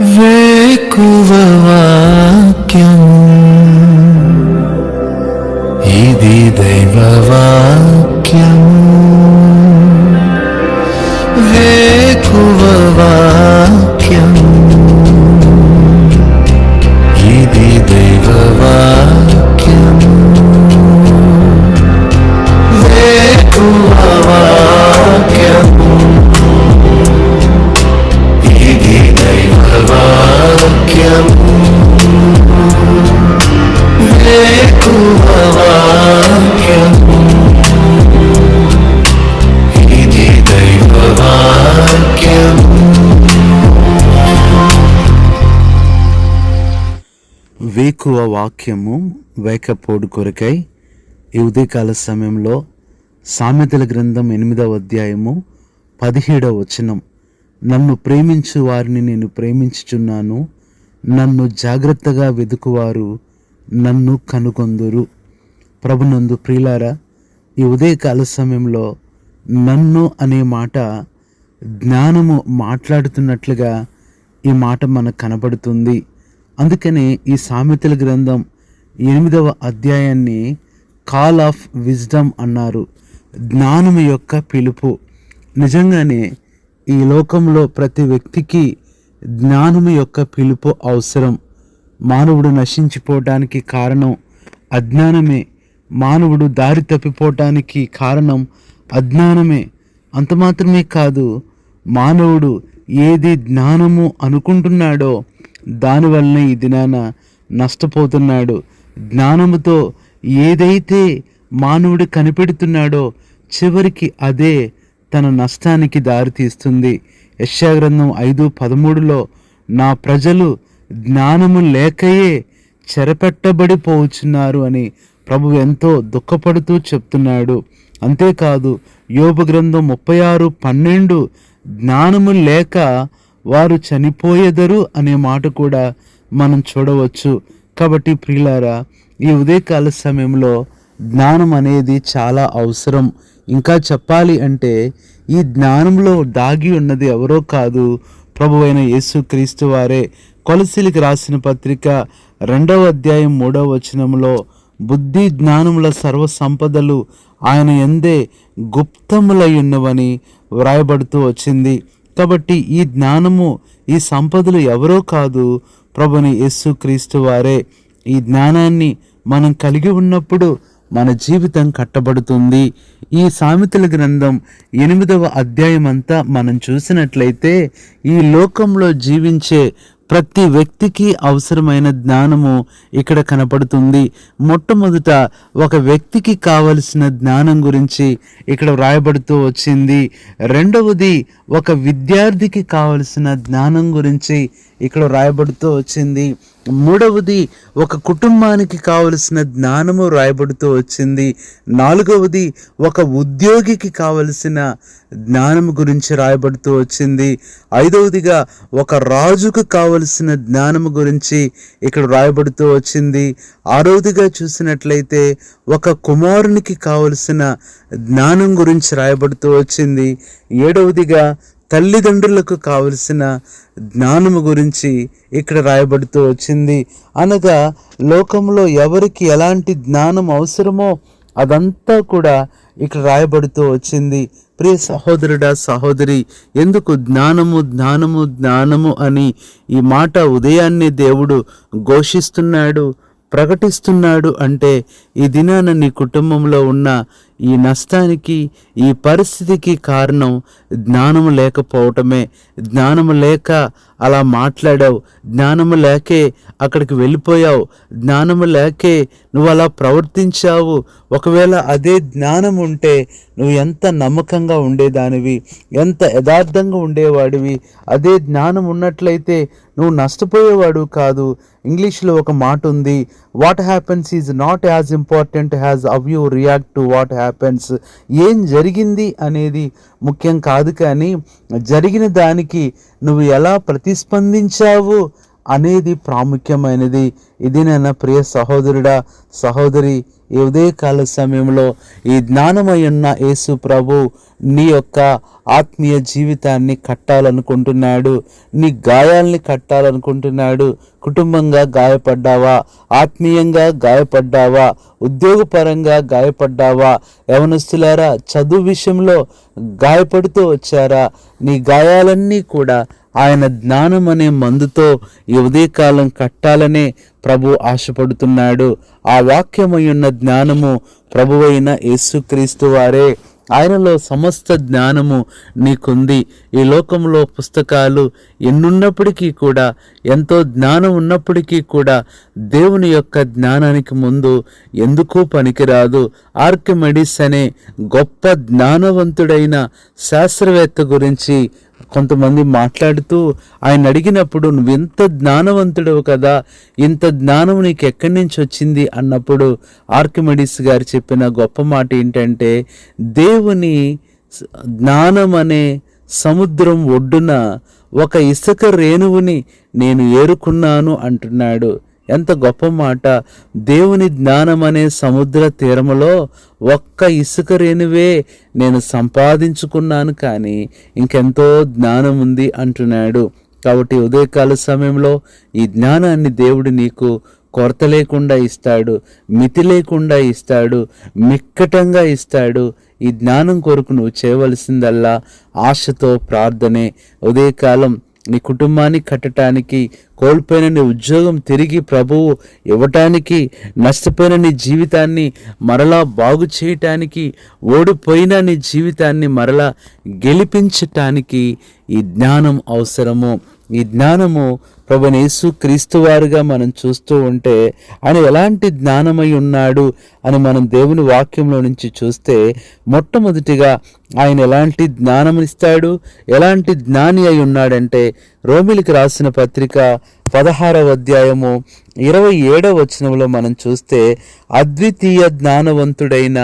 వేకువ వాక్యం. ఇది దైవ ఎక్కువ వాక్యము వేకపోడు కొరకై ఈ ఉదయకాల సమయంలో సామెతల గ్రంథం ఎనిమిదవ అధ్యాయము పదిహేడవ వచనం. నన్ను ప్రేమించు వారిని నేను ప్రేమించుచున్నాను నన్ను జాగ్రత్తగా వెతుకువారు నన్ను కనుగొందురు. ప్రభునందు ప్రియులారా ఈ ఉదయకాల సమయంలో నన్ను అనే మాట జ్ఞానము మాట్లాడుతున్నట్లుగా ఈ మాట మనకు కనబడుతుంది. అందుకనే ఈ సామెతల గ్రంథం ఎనిమిదవ అధ్యాయాన్ని కాల్ ఆఫ్ విజ్డమ్ అన్నారు. జ్ఞానము యొక్క పిలుపు. నిజంగానే ఈ లోకంలో ప్రతి వ్యక్తికి జ్ఞానము యొక్క పిలుపు అవసరం. మానవుడు నశించిపోవటానికి కారణం అజ్ఞానమే. మానవుడు దారి తప్పిపోవటానికి కారణం అజ్ఞానమే. అంత మాత్రమే కాదు మానవుడు ఏది జ్ఞానము అనుకుంటున్నాడో దానివల్లనే ఈ దినాన నష్టపోతున్నాడు. జ్ఞానముతో ఏదైతే మానవుడు కనిపెడుతున్నాడో చివరికి అదే తన నష్టానికి దారితీస్తుంది. యశాగ్రంథం ఐదు పదమూడులో నా ప్రజలు జ్ఞానము లేకయే చెరపెట్టబడిపోవచ్చున్నారు అని ప్రభు ఎంతో దుఃఖపడుతూ చెప్తున్నాడు. అంతేకాదు యోగ గ్రంథం ముప్పై ఆరు పన్నెండు జ్ఞానము లేక వారు చనిపోయేదరు అనే మాట కూడా మనం చూడవచ్చు. కాబట్టి ప్రియులారా ఈ ఉదయకాల సమయంలో జ్ఞానం అనేది చాలా అవసరం. ఇంకా చెప్పాలి అంటే ఈ జ్ఞానంలో దాగి ఉన్నది ఎవరో కాదు ప్రభు అయిన యేసుక్రీస్తు వారే. కొలసిలికి రాసిన పత్రిక రెండవ అధ్యాయం మూడవ వచనంలో బుద్ధి జ్ఞానముల సర్వ సంపదలు ఆయన ఎందే గుప్తములై ఉన్నవని వ్రాయబడుతూ వచ్చింది. కాబట్టి ఈ జ్ఞానము ఈ సంపదలు ఎవరో కాదు. ప్రభుని యస్సు క్రీస్తు వారే. ఈ జ్ఞానాన్ని మనం కలిగి ఉన్నప్పుడు మన జీవితం కట్టబడుతుంది. ఈ సామెతల గ్రంథం ఎనిమిదవ అధ్యాయం అంతా మనం చూసినట్లయితే ఈ లోకంలో జీవించే ప్రతి వ్యక్తికి అవసరమైన జ్ఞానము ఇక్కడ కనపడుతుంది. మొట్టమొదట ఒక వ్యక్తికి కావలసిన జ్ఞానం గురించి ఇక్కడ వ్రాయబడుతూ వచ్చింది. రెండవది ఒక విద్యార్థికి కావలసిన జ్ఞానం గురించి ఇక్కడ వ్రాయబడుతూ వచ్చింది. మూడవది ఒక కుటుంబానికి కావలసిన జ్ఞానము రాయబడుతూ వచ్చింది. నాలుగవది ఒక ఉద్యోగికి కావలసిన జ్ఞానము గురించి రాయబడుతూ వచ్చింది. ఐదవదిగా ఒక రాజుకు కావలసిన జ్ఞానము గురించి ఇక్కడ రాయబడుతూ వచ్చింది. ఆరవదిగా చూసినట్లయితే ఒక కుమారునికి కావలసిన జ్ఞానం గురించి రాయబడుతూ వచ్చింది. ఏడవదిగా తల్లిదండ్రులకు కావలసిన జ్ఞానము గురించి ఇక్కడ రాయబడుతూ వచ్చింది. అనగా లోకంలో ఎవరికి ఎలాంటి జ్ఞానం అవసరమో అదంతా కూడా ఇక్కడ రాయబడుతూ వచ్చింది. ప్రియ సహోదరుడా సహోదరి ఎందుకు జ్ఞానము జ్ఞానము జ్ఞానము అని ఈ మాట ఉదయాన్నే దేవుడు ఘోషిస్తున్నాడు ప్రకటిస్తున్నాడు అంటే ఈ దినాన నీ కుటుంబంలో ఉన్న ఈ నష్టానికి ఈ పరిస్థితికి కారణం జ్ఞానము లేకపోవటమే. జ్ఞానము లేక అలా మాట్లాడావు. జ్ఞానము లేకే అక్కడికి వెళ్ళిపోయావు. జ్ఞానము లేకే నువ్వు అలా ప్రవర్తించావు. ఒకవేళ అదే జ్ఞానం ఉంటే నువ్వు ఎంత నమ్మకంగా ఉండేదానివి? ఎంత యథార్థంగా ఉండేవాడివి? అదే జ్ఞానం ఉన్నట్లయితే నువ్వు నష్టపోయేవాడు కాదు. ఇంగ్లీష్లో ఒక మాట ఉంది what happens is not as important as how you react to what happens ఏం జరిగింది అనేది ముఖ్యం కాదు కానీ జరిగిన దానికి నువ్వు ఎలా ప్రతిస్పందించావు అనేది ప్రాముఖ్యమైనది. ఇది నేను ప్రియ సహోదరుడా సహోదరి ఈ ఉదయకాల సమయంలో ఈ జ్ఞానమై ఉన్న యేసు ప్రభు నీ యొక్క ఆత్మీయ జీవితాన్ని కట్టాలనుకుంటున్నాడు. నీ గాయాల్ని కట్టాలనుకుంటున్నాడు. కుటుంబంగా గాయపడ్డావా? ఆత్మీయంగా గాయపడ్డావా? ఉద్యోగపరంగా గాయపడ్డావా? యవనస్తులారా చదువు విషయంలో గాయపడుతూ వచ్చారా? నీ గాయాలన్నీ కూడా ఆయన జ్ఞానం అనే మందుతో ఈ ఉదయకాలం కట్టాలనే ప్రభు ఆశపడుతున్నాడు. ఆ వాక్యమయున్న జ్ఞానము ప్రభువైన యేసుక్రీస్తు వారే. ఆయనలో సమస్త జ్ఞానము నీకుంది. ఈ లోకంలో పుస్తకాలు ఎన్నున్నప్పటికీ కూడా ఎంతో జ్ఞానం ఉన్నప్పటికీ కూడా దేవుని యొక్క జ్ఞానానికి ముందు ఎందుకు పనికిరాదు. ఆర్కిమెడిస్ అనే గొప్ప జ్ఞానవంతుడైన శాస్త్రవేత్త గురించి కొంతమంది మాట్లాడుతూ ఆయన అడిగినప్పుడు నువ్వు ఎంత జ్ఞానవంతుడవు కదా ఇంత జ్ఞానం నీకు ఎక్కడి నుంచి వచ్చింది? అన్నప్పుడు ఆర్కిమెడిస్ గారు చెప్పిన గొప్ప మాట ఏంటంటే దేవుని జ్ఞానం అనే సముద్రం ఒడ్డున ఒక ఇసుక రేణువుని నేను ఏరుకున్నాను అంటున్నాడు. ఎంత గొప్ప మాట. దేవుని జ్ఞానం అనే సముద్ర తీరములో ఒక్క ఇసుక రేణువే నేను సంపాదించుకున్నాను కానీ ఇంకెంతో జ్ఞానం ఉంది అంటున్నాడు. కాబట్టి ఉదయకాల సమయంలో ఈ జ్ఞానాన్ని దేవుడు నీకు కొరత లేకుండా ఇస్తాడు మితి లేకుండా ఇస్తాడు మిక్కటంగా ఇస్తాడు. ఈ జ్ఞానం కొరకు నువ్వు చేయవలసిందల్లా ఆశతో ప్రార్థనే. ఉదయకాలం నీ కుటుంబాన్ని కట్టడానికి కోల్పోయిన నీ ఉద్యోగం తిరిగి ప్రభువు ఇవ్వటానికి నష్టపోయిన నీ జీవితాన్ని మరలా బాగు చేయటానికి ఓడిపోయిన నీ జీవితాన్ని మరలా గెలిపించటానికి ఈ జ్ఞానం అవసరము. ఈ జ్ఞానము ప్రభునేసు క్రీస్తువారుగా మనం చూస్తూ ఉంటే ఆయన ఎలాంటి జ్ఞానమై ఉన్నాడు అని మనం దేవుని వాక్యంలో నుంచి చూస్తే మొట్టమొదటిగా ఆయన ఎలాంటి జ్ఞానం ఇస్తాడు ఎలాంటి జ్ఞాని అయి ఉన్నాడంటే రోమిలికి రాసిన పత్రిక పదహారవ అధ్యాయము ఇరవై ఏడవ వచనంలో మనం చూస్తే అద్వితీయ జ్ఞానవంతుడైన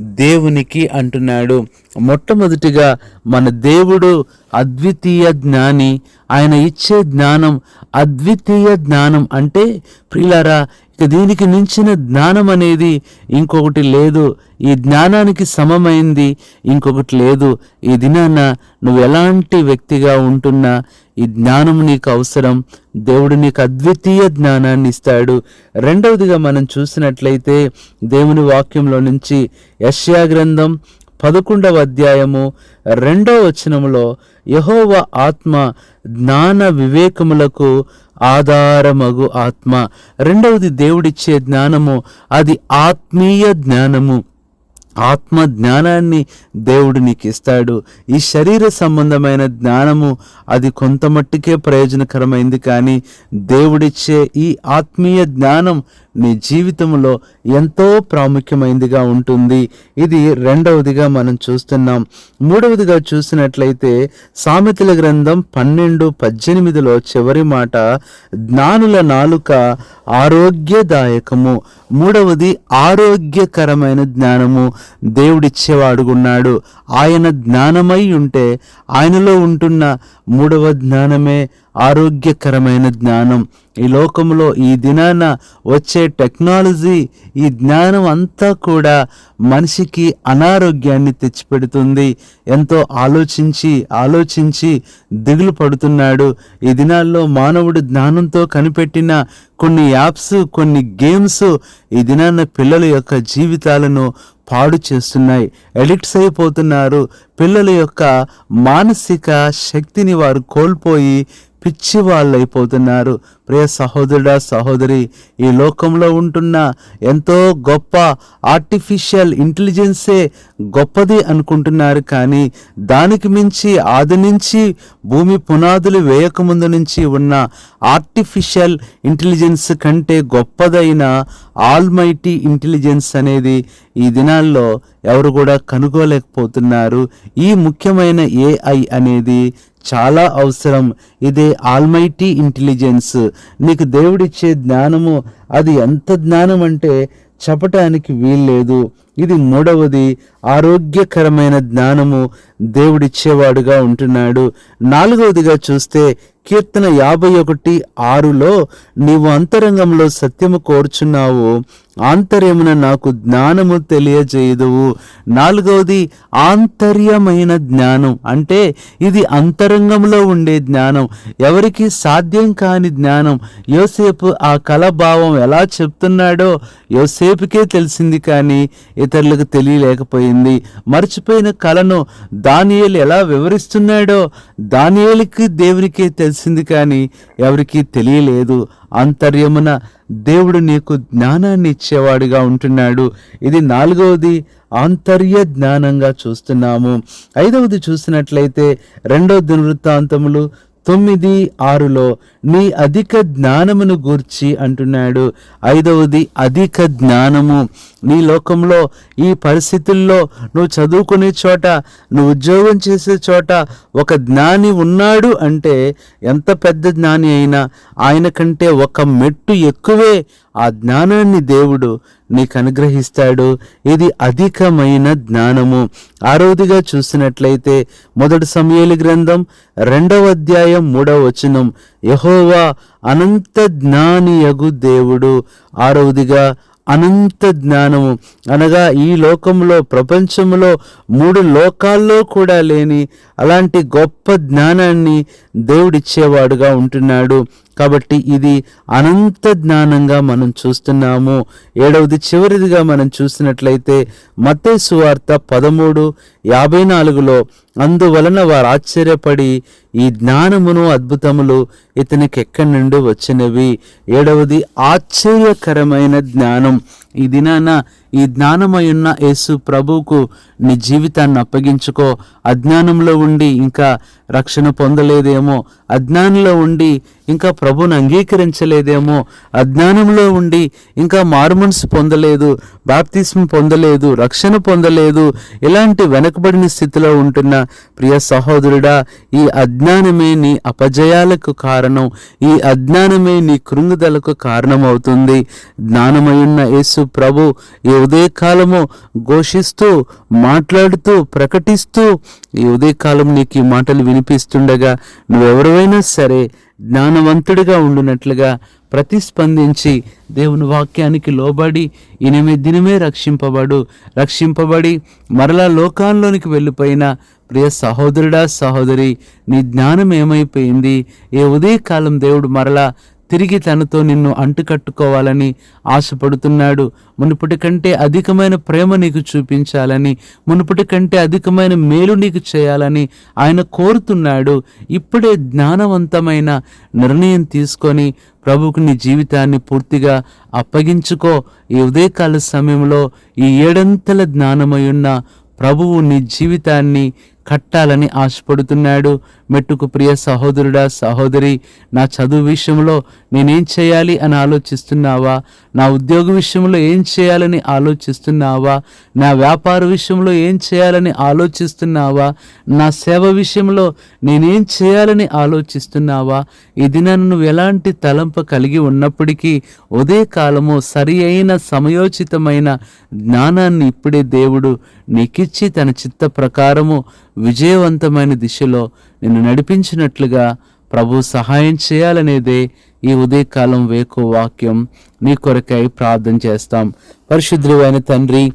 దేవునికి అంటున్నాడు. మొట్టమొదటిగా మన దేవుడు అద్వితీయ జ్ఞాని ఆయన ఇచ్చే జ్ఞానం అద్వితీయ జ్ఞానం అంటే ప్రియులారా ఇక దీనికి మించిన జ్ఞానం అనేది ఇంకొకటి లేదు. ఈ జ్ఞానానికి సమమైంది ఇంకొకటి లేదు. ఈ దినాన నువ్వు ఎలాంటి వ్యక్తిగా ఉంటున్నా ఈ జ్ఞానం నీకు అవసరం. దేవుడు నీకు అద్వితీయ జ్ఞానాన్ని ఇస్తాడు. రెండవదిగా మనం చూసినట్లయితే దేవుని వాక్యంలో నుంచి యశ్యా గ్రంథం పదకొండవ అధ్యాయము రెండవ వచనములో యహోవ ఆత్మ జ్ఞాన వివేకములకు ఆధారమగు ఆత్మ. రెండవది దేవుడిచ్చే జ్ఞానము అది ఆత్మీయ జ్ఞానము. ఆత్మ జ్ఞానాన్ని దేవుడు నీకు ఇస్తాడు ఈ శరీర సంబంధమైన జ్ఞానము అది కొంత మట్టుకే ప్రయోజనకరమైంది కానీ దేవుడిచ్చే ఈ ఆత్మీయ జ్ఞానం నీ జీవితంలో ఎంతో ప్రాముఖ్యమైనదిగా ఉంటుంది. ఇది రెండవదిగా మనం చూస్తున్నాం. మూడవదిగా చూసినట్లయితే సామెతల గ్రంథం పన్నెండు పద్దెనిమిదిలో చివరి మాట జ్ఞానుల నాలుక ఆరోగ్యదాయకము. మూడవది ఆరోగ్యకరమైన జ్ఞానము. దేవుడిచ్చేవాడుగున్నాడు. ఆయన జ్ఞానమై ఉంటే ఆయనలో ఉంటున్న మూడవ జ్ఞానమే ఆరోగ్యకరమైన జ్ఞానం. ఈ లోకంలో ఈ దినాన వచ్చే టెక్నాలజీ ఈ జ్ఞానం అంతా కూడా మనిషికి అనారోగ్యాన్ని తెచ్చిపెడుతుంది. ఎంతో ఆలోచించి ఆలోచించి దిగులు పడుతున్నాడు. ఈ దినాల్లో మానవుడు జ్ఞానంతో కనిపెట్టిన కొన్ని యాప్స్ కొన్ని గేమ్స్ ఈ దినాన పిల్లల యొక్క జీవితాలను పాడు చేస్తున్నాయి. ఎడిక్ట్స్ అయిపోతున్నారు. పిల్లల యొక్క మానసిక శక్తిని వారు కోల్పోయి పిచ్చి వాళ్ళు అయిపోతున్నారు ప్రియ సహోదరుడా సహోదరి ఈ లోకంలో ఉంటున్న ఎంతో గొప్ప ఆర్టిఫిషియల్ ఇంటెలిజెన్సే గొప్పది అనుకుంటున్నారు కానీ దానికి మించి ఆది నుంచి భూమి పునాదులు వేయకముందు నుంచి ఉన్న ఆర్టిఫిషియల్ ఇంటెలిజెన్స్ కంటే గొప్పదైన ఆల్మైటీ ఇంటెలిజెన్స్ అనేది ఈ దినాల్లో ఎవరు కూడా కనుగోలేకపోతున్నారు ఈ ముఖ్యమైన ఏఐ అనేది చాలా అవసరం. ఇదే ఆల్మైటీ ఇంటెలిజెన్స్ నీకు దేవుడిచ్చే జ్ఞానము అది ఎంత జ్ఞానం అంటే చెప్పటానికి వీల్లేదు. ఇది మూడవది ఆరోగ్యకరమైన జ్ఞానము దేవుడిచ్చేవాడుగా ఉంటున్నాడు. నాలుగవదిగా చూస్తే కీర్తన యాభై ఒకటి ఆరులో నీవు అంతరంగంలో సత్యము కోరుచున్నావు ఆంతర్యమున నాకు జ్ఞానము తెలియజేయదువు. నాలుగవది ఆంతర్యమైన జ్ఞానం. అంటే ఇది అంతరంగంలో ఉండే జ్ఞానం. ఎవరికి సాధ్యం కాని జ్ఞానం. యోసేపు ఆ కలభావం ఎలా చెప్తున్నాడో యోసేపుకే తెలిసింది కానీ ఇతరులకు తెలియలేకపోయింది. మర్చిపోయిన కళను దానియేలు ఎలా వివరిస్తున్నాడో దానియేలుకి దేవునికే తెలిసింది కానీ ఎవరికీ తెలియలేదు. అంతర్యమున దేవుడు నీకు జ్ఞానాన్ని ఇచ్చేవాడుగా ఉంటున్నాడు. ఇది నాలుగవది ఆంతర్య జ్ఞానంగా చూస్తున్నాము. ఐదవది చూసినట్లయితే రెండవ దినవృత్తాంతములు తొమ్మిది ఆరులో నీ అధిక జ్ఞానమును గూర్చి అంటున్నాడు. ఐదవది అధిక జ్ఞానము. నీ లోకంలో ఈ పరిస్థితుల్లో నువ్వు చదువుకునే చోట నువ్వు ఉద్యోగం చేసే చోట ఒక జ్ఞాని ఉన్నాడు అంటే ఎంత పెద్ద జ్ఞాని అయినా ఆయన కంటే ఒక మెట్టు ఎక్కువే ఆ జ్ఞానాన్ని దేవుడు నీకు అనుగ్రహిస్తాడు. ఇది అధికమైన జ్ఞానము. ఆరోదిగా చూసినట్లయితే మొదటి సమయలు గ్రంథం రెండవ అధ్యాయం మూడవ వచనం. యహోవా అనంత జ్ఞానియగు దేవుడు. ఆరోదిగా అనంత జ్ఞానము. అనగా ఈ లోకంలో ప్రపంచంలో మూడు లోకాల్లో కూడా లేని అలాంటి గొప్ప జ్ఞానాన్ని దేవుడిచ్చేవాడుగా ఉంటున్నాడు. కాబట్టి ఇది అనంత జ్ఞానంగా మనం చూస్తున్నాము. ఏడవది చివరిదిగా మనం చూసినట్లయితే మత్తే సువార్త పదమూడు యాభై నాలుగులో అందువలన వారు ఆశ్చర్యపడి ఈ జ్ఞానమును అద్భుతములు ఇతనికి ఎక్కడి నుండి వచ్చినవి? ఏడవది ఆశ్చర్యకరమైన జ్ఞానం. ఈ దినాన ఈ జ్ఞానమై ఉన్న యేసు ప్రభువుకు నీ జీవితాన్ని అప్పగించుకో. అజ్ఞానంలో ఉండి ఇంకా రక్షణ పొందలేదేమో. అజ్ఞానంలో ఉండి ఇంకా ప్రభుని అంగీకరించలేదేమో. అజ్ఞానంలో ఉండి ఇంకా మారుమనసు పొందలేదు బాప్తిస్మ పొందలేదు రక్షణ పొందలేదు. ఇలాంటి వెనకబడిన స్థితిలో ఉంటున్న ప్రియ సహోదరుడా ఈ అజ్ఞానమే నీ అపజయాలకు కారణం ఈ అజ్ఞానమే నీ కృంగుదలకు కారణమవుతుంది. జ్ఞానమయున్న యేసు ప్రభు ఈ ఉదయకాలము ఘోషిస్తూ మాట్లాడుతూ ప్రకటిస్తూ ఈ ఉదయకాలం నీకు ఈ మాటలు వినిపిస్తుండగా నువ్వెవరైనా సరే జ్ఞానవంతుడిగా ఉండునట్లుగా ప్రతిస్పందించి దేవుని వాక్యానికి లోబడి ఇనిమి దినమే రక్షింపబడు. రక్షింపబడి మరలా లోకాల్లోనికి వెళ్ళిపోయిన ప్రియ సహోదరుడా సహోదరి నీ జ్ఞానం ఏమైపోయింది? ఏ ఉదయకాలం దేవుడు మరలా తిరిగి తనతో నిన్ను అంటుకట్టుకోవాలని ఆశపడుతున్నాడు. మునుపటి కంటే అధికమైన ప్రేమ నీకు చూపించాలని మునుపటి కంటే అధికమైన మేలు నీకు చేయాలని ఆయన కోరుతున్నాడు. ఇప్పుడే జ్ఞానవంతమైన నిర్ణయం తీసుకొని ప్రభుకు నీ జీవితాన్ని పూర్తిగా అప్పగించుకో. ఈ ఉదయకాల సమయంలో ఈ ఏడంతల జ్ఞానమై ఉన్న ప్రభువు నీ జీవితాన్ని కట్టాలని ఆశపడుతున్నాడు. మెట్టుకు ప్రియ సహోదరుడా సహోదరి నా చదువు విషయంలో నేనేం చేయాలి అని ఆలోచిస్తున్నావా? నా ఉద్యోగ విషయంలో ఏం చేయాలని ఆలోచిస్తున్నావా? నా వ్యాపార విషయంలో ఏం చేయాలని ఆలోచిస్తున్నావా? నా సేవ విషయంలో నేనేం చేయాలని ఆలోచిస్తున్నావా? ఈ దినాన్ని నువ్వు ఎలాంటి తలంపు కలిగి ఉన్నప్పటికీ ఉదయకాలము సరి అయిన సమయోచితమైన జ్ఞానాన్ని ఇప్పుడే దేవుడు నీకిచ్చి తన చిత్త ప్రకారము విజయవంతమైన దిశలో నిన్ను నడిపించినట్లుగా ప్రభు సహాయం చేయాలనేదే ఈ ఉదయకాలం వేకో వాక్యం. నీ కొరకై ప్రార్థన చేస్తాం. పరిశుద్ధులైన తండ్రి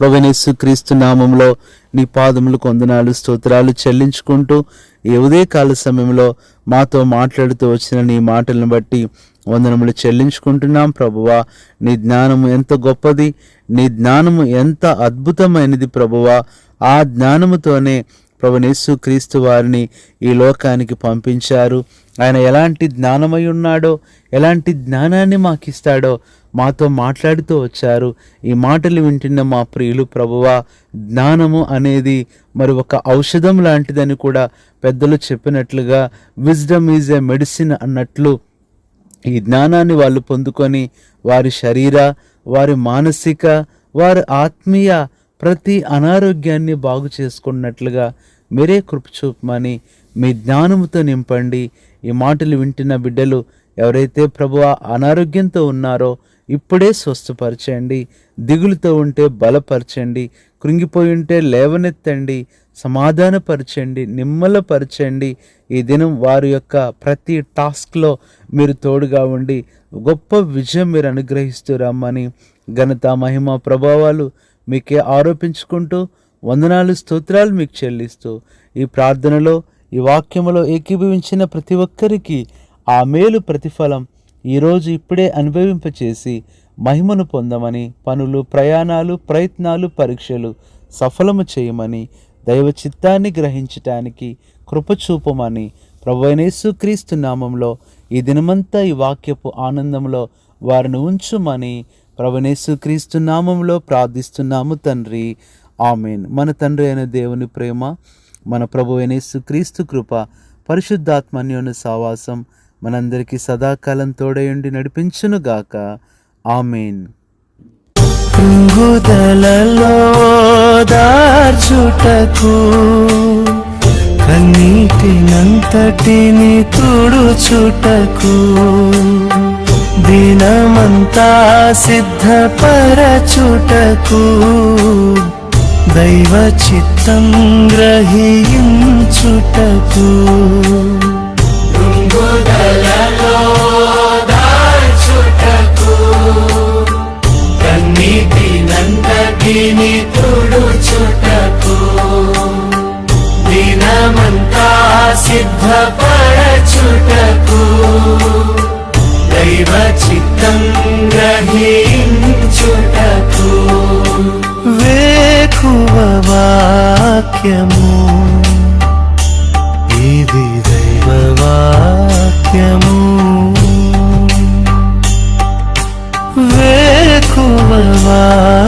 ప్రవణేశు క్రీస్తు నామంలో నీ పాదములు కొందనాలు స్తోత్రాలు చెల్లించుకుంటూ ఈ ఉదయకాల సమయంలో మాతో మాట్లాడుతూ వచ్చిన నీ మాటలను బట్టి వందనములు చెల్లించుకుంటున్నాం ప్రభువా. నీ జ్ఞానము ఎంత గొప్పది నీ జ్ఞానము ఎంత అద్భుతమైనది ప్రభువా. ఆ జ్ఞానముతోనే ప్రభునేసు క్రీస్తు వారిని ఈ లోకానికి పంపించారు. ఆయన ఎలాంటి జ్ఞానమై ఉన్నాడో ఎలాంటి జ్ఞానాన్ని మాకిస్తాడో మాతో మాట్లాడుతూ వచ్చారు. ఈ మాటలు వింటున్న మా ప్రియులు ప్రభువా జ్ఞానము అనేది మరి ఒక ఔషధం లాంటిదని కూడా పెద్దలు చెప్పినట్లుగా విజ్డమ్ ఈజ్ ఎ మెడిసిన్ అన్నట్లు ఈ జ్ఞానాన్ని వాళ్ళు పొందుకొని వారి శరీర వారి మానసిక వారి ఆత్మీయ ప్రతి అనారోగ్యాన్ని బాగు చేసుకున్నట్లుగా మీరే కృప చూపమని మీ జ్ఞానముతో నింపండి. ఈ మాటలు వింటున్న బిడ్డలు ఎవరైతే ప్రభు అనారోగ్యంతో ఉన్నారో ఇప్పుడే స్వస్థపరచండి. దిగులుతో ఉంటే బలపరచండి. కృంగిపోయి ఉంటే లేవనెత్తండి సమాధానపరచండి నిమ్మలపరచండి. ఈ దినం వారి యొక్క ప్రతి టాస్క్లో మీరు తోడుగా ఉండి గొప్ప విజయం మీరు అనుగ్రహిస్తూ రమ్మని ఘనత మహిమ ప్రభావాలు మీకే ఆరోపించుకుంటూ వందనాలు స్తోత్రాలు మీకు చెల్లిస్తూ ఈ ప్రార్థనలో ఈ వాక్యములో ఏకీభవించిన ప్రతి ఒక్కరికి ఆ మేలు ప్రతిఫలం ఈరోజు ఇప్పుడే అనుభవింపచేసి మహిమను పొందమని పనులు ప్రయాణాలు ప్రయత్నాలు పరీక్షలు సఫలము చేయమని దైవ చిత్తాన్ని గ్రహించటానికి కృపచూపమని చూపమని క్రీస్తు నామంలో ఈ దినమంతా ఈ వాక్యపు ఆనందంలో వారిని ఉంచుమని ప్రభునేసు క్రీస్తు నామంలో ప్రార్థిస్తున్నాము తండ్రి. ఆమెన్. మన తండ్రి అయిన దేవుని ప్రేమ మన ప్రభు అయినేసు క్రీస్తు కృప పరిశుద్ధాత్మన్యోని సావాసం మనందరికీ సదాకాలం తోడయుండి నడిపించునుగాక. ఆమెన్. కృంగుదలలో దార్చుటకు కన్నీటినంతటిని తుడుచుటకు దినమంతా సిద్ధపరచుటకు దైవ చిత్తం గ్రహించుటకు. నీని తుడుచుటకు దినమంతా సిద్ధపరచుటకు దైవ చిత్తం గ్రహించుటకు వేకువ వాక్యము. ఇది దైవవాక్యము వేకువ వాక్యము